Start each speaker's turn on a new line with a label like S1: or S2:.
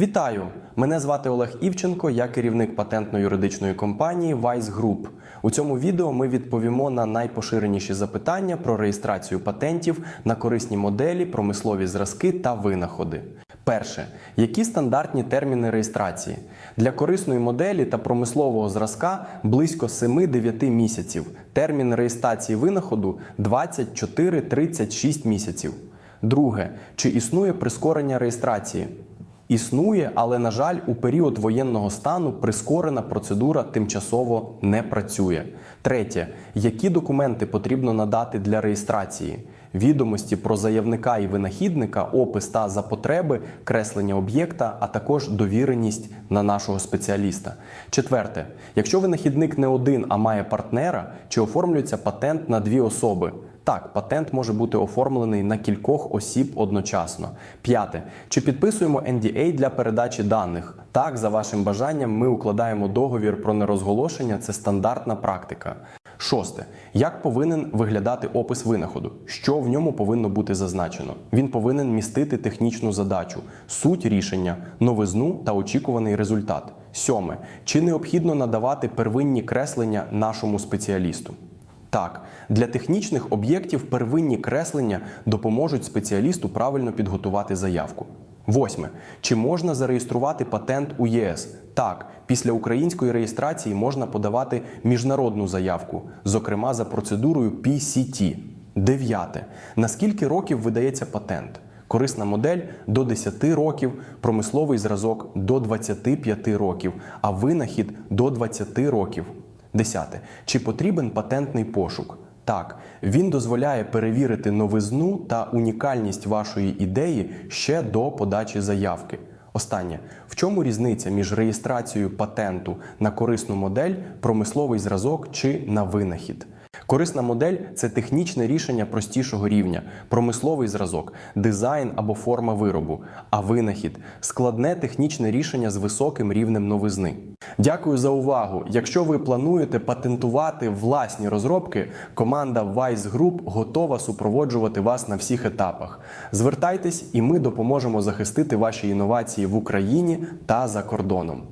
S1: Вітаю! Мене звати Олег Івченко, я керівник патентно-юридичної компанії Wise Group. У цьому відео ми відповімо на найпоширеніші запитання про реєстрацію патентів на корисні моделі, промислові зразки та винаходи. Перше, які стандартні терміни реєстрації? Для корисної моделі та промислового зразка близько 7-9 місяців. Термін реєстрації винаходу 24-36 місяців. Друге, чи існує прискорення реєстрації? Існує, але на жаль, у період воєнного стану прискорена процедура тимчасово не працює. Третє, які документи потрібно надати для реєстрації? Відомості про заявника і винахідника, опис та за потреби, креслення об'єкта, а також довіреність на нашого спеціаліста. Четверте, якщо винахідник не один, а має партнера, чи оформлюється патент на дві особи? Так, патент може бути оформлений на кількох осіб одночасно. П'яте. Чи підписуємо NDA для передачі даних? Так, за вашим бажанням, ми укладаємо договір про нерозголошення. Це стандартна практика. Шосте. Як повинен виглядати опис винаходу? Що в ньому повинно бути зазначено? Він повинен містити технічну задачу, суть рішення, новизну та очікуваний результат. Сьоме. Чи необхідно надавати первинні креслення нашому спеціалісту? Так, для технічних об'єктів первинні креслення допоможуть спеціалісту правильно підготувати заявку. Восьме. Чи можна зареєструвати патент у ЄС? Так, після української реєстрації можна подавати міжнародну заявку, зокрема за процедурою PCT. Дев'яте. На скільки років видається патент? Корисна модель до 10 років, промисловий зразок до 25 років, а винахід до 20 років. Десяте. Чи потрібен патентний пошук? Так, він дозволяє перевірити новизну та унікальність вашої ідеї ще до подачі заявки. Останнє. В чому різниця між реєстрацією патенту на корисну модель, промисловий зразок чи на винахід? Корисна модель це технічне рішення простішого рівня, промисловий зразок, дизайн або форма виробу, а винахід складне технічне рішення з високим рівнем новизни. Дякую за увагу. Якщо ви плануєте патентувати власні розробки, команда Wise Group готова супроводжувати вас на всіх етапах. Звертайтесь, і ми допоможемо захистити ваші інновації в Україні та за кордоном.